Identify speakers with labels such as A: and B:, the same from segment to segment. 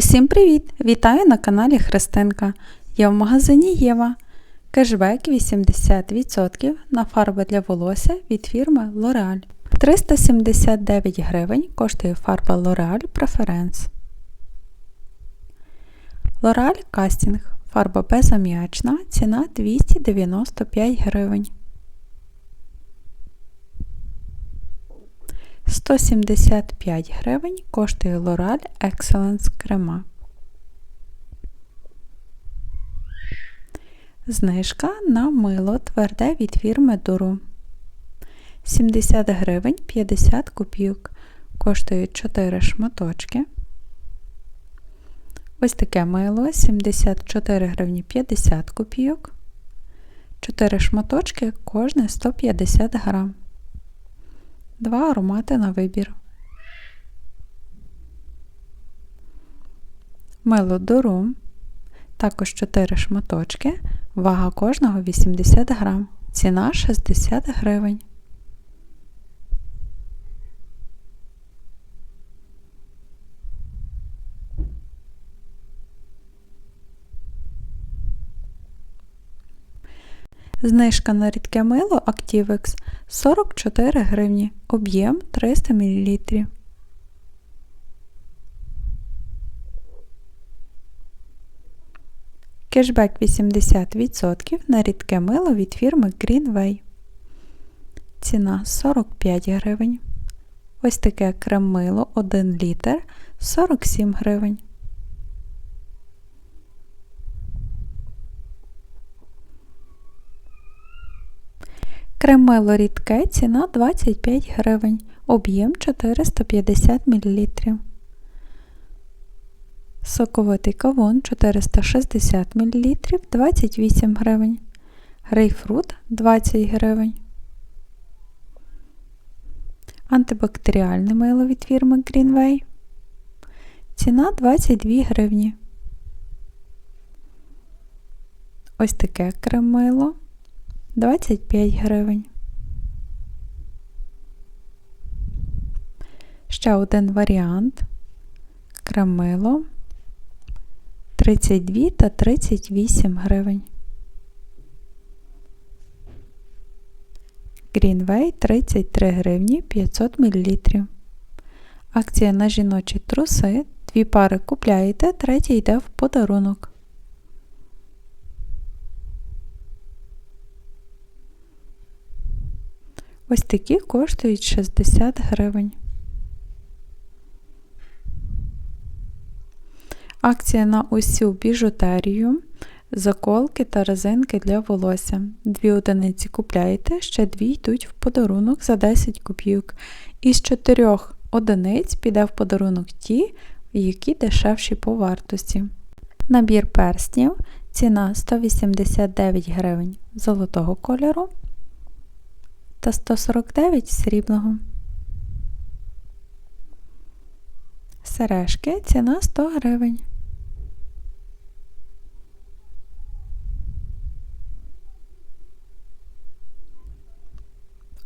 A: Усім привіт! Вітаю на каналі Христинка. Я в магазині Єва. Кешбек 80% на фарби для волосся від фірми L'Oreal. 379 гривень коштує фарба L'Oreal Preference. L'Oreal Casting. Фарба безаміачна. Ціна 295 гривень. 175 гривень коштує L'Oreal Excellence крема. Знижка на мило тверде від фірми Дуру. 70 гривень 50 копійок. Коштує 4 шматочки. Ось таке мило 74 гривні 50 копійок. 4 шматочки кожне 150 грам. Два аромати на вибір. Мелодорум. Також 4 шматочки. Вага кожного 80 грам. Ціна 60 гривень. Знижка на рідке мило Activex 44 гривні, об'єм 300 мл. Кешбек 80% на рідке мило від фірми Greenway. Ціна 45 гривень. Ось таке крем-мило 1 літр 47 гривень. Кремило рідке ціна 25 гривень, об'єм 450 мл. Соковитий кавун 460 мл 28 гривень. Грейпфрут 20 гривень. Антибактеріальне мило від фірми Greenway. Ціна 22 гривні. Ось таке крем-мило 25 гривень. Ще один варіант кремило 32 та 38 гривень. Greenway 33 гривні 500 мл. Акція на жіночі труси. Дві пари купляєте, третя йде в подарунок. Ось такі коштують 60 гривень. Акція на усю біжутерію, заколки та резинки для волосся. Дві одиниці купляєте, ще дві йдуть в подарунок за 10 копійок. Із чотирьох одиниць піде в подарунок ті, які дешевші по вартості. Набір перснів. Ціна 189 гривень золотого кольору та 149 срібного. Сережки ціна 100 гривень.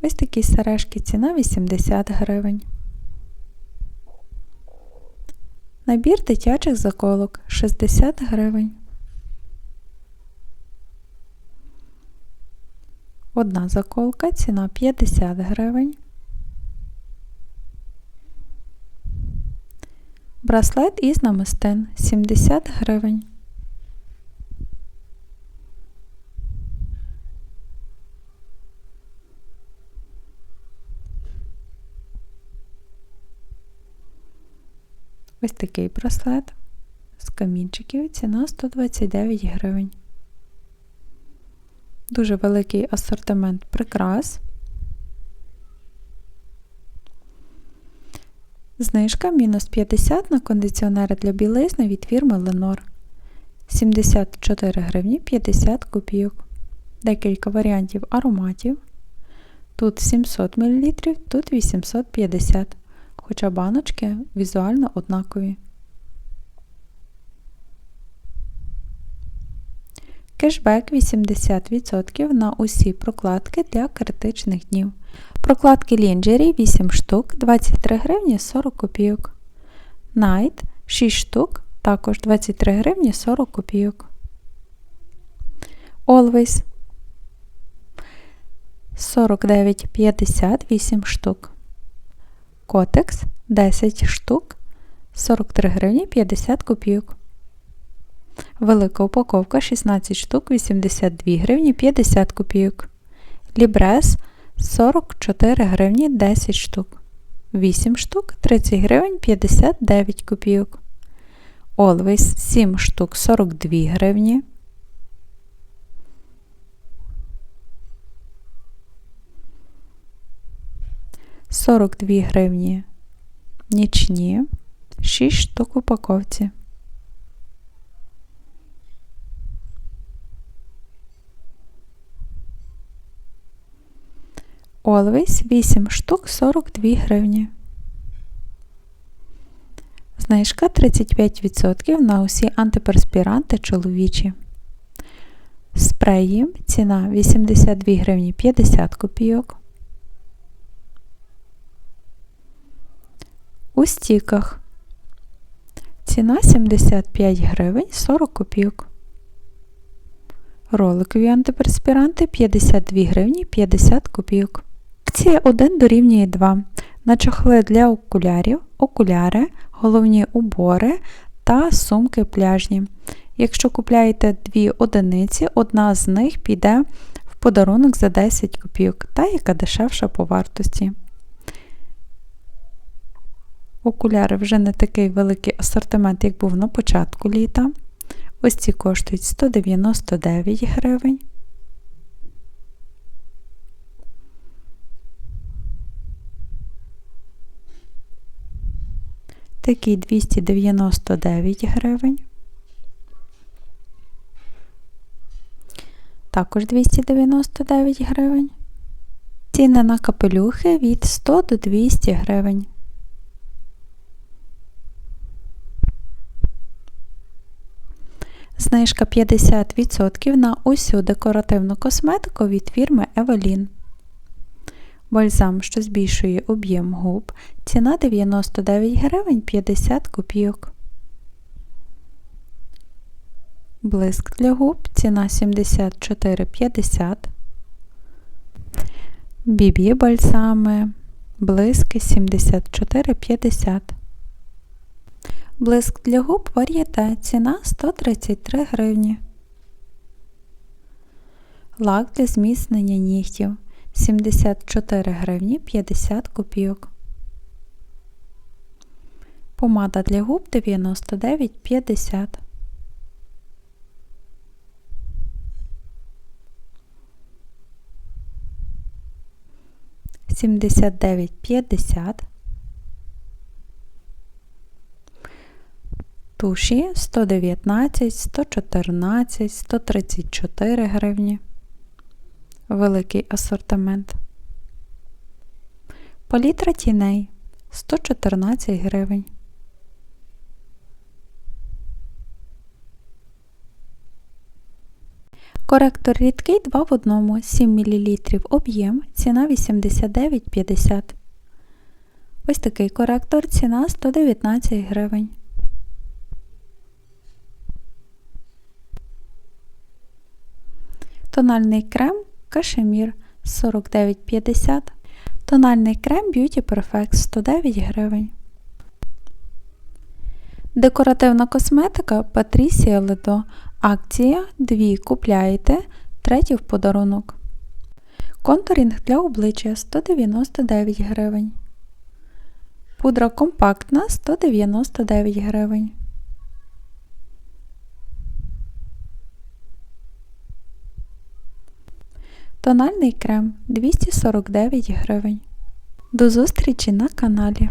A: Ось такі сережки ціна 80 гривень. Набір дитячих заколок 60 гривень. Одна заколка, ціна 50 гривень. Браслет із намистин 70 гривень. Ось такий браслет з камінчиків ціна 129 гривень. Дуже великий асортимент прикрас. Знижка мінус 50 на кондиціонери для білизни від фірми Lenor. 74 гривні 50 копійок. Декілька варіантів ароматів. Тут 700 мл, тут 850 хоча баночки візуально однакові. Кешбек 80% на усі прокладки для критичних днів. Прокладки лінджері 8 штук 23 гривні 40 копійок. Найт 6 штук також 23 гривні 40 копійок. Always 49,50 8 штук. Котекс 10 штук 43 гривні 50 копійок. Велика упаковка 16 штук 82 гривні 50 копійок. Лібрес 44 гривні 10 штук. 8 штук 30 гривень 59 копійок. Always 7 штук 42 гривні. Сорок дві гривні нічні, 6 штук упаковці. Always 8 штук 42 гривні. Знижка 35% на усі антиперспіранти чоловічі. Спреї ціна 82 гривні 50 копійок. У стіках ціна 75 гривень 40 копійок. Роликові антиперспіранти 52 гривні 50 копійок. Акція 1 дорівнює 2. На чохли для окулярів, окуляри, головні убори та сумки пляжні. Якщо купляєте дві одиниці, одна з них піде в подарунок за 10 копійок, та яка дешевша по вартості. Окуляри вже не такий великий асортимент, як був на початку літа. Ось ці коштують 199 гривень. Такий 299 гривень. Також 299 гривень. Ціни на капелюхи від 100 до 200 гривень. Знижка 50% на усю декоративну косметику від фірми Evelyn. Бальзам, що збільшує об'єм губ, ціна 99 гривень 50 копійок. Блиск для губ, ціна 74,50. Бібі бальзами, блиски 74,50. Блиск для губ вар'єте, ціна 133 гривні. Лак для зміцнення нігтів 74 гривні 50 копійок. Помада для губ 99,50. Сімдесят дев'ять п'ятдесят. Туші 119, 114, 134 гривні великий асортимент. Палітра тіней 114 гривень. Коректор рідкий 2 в 1, 7 мл об'єм, ціна 89,50. Ось такий коректор, ціна 119 гривень. Тональний крем кашемір 49,50, тональний крем Beauty Perfect 109 гривень. Декоративна косметика Patricia Ledo. Акція 2 купляєте, третій в подарунок. Контурінг для обличчя 199 гривень. Пудра компактна 199 гривень. Тональний крем 249 гривень. До зустрічі на каналі.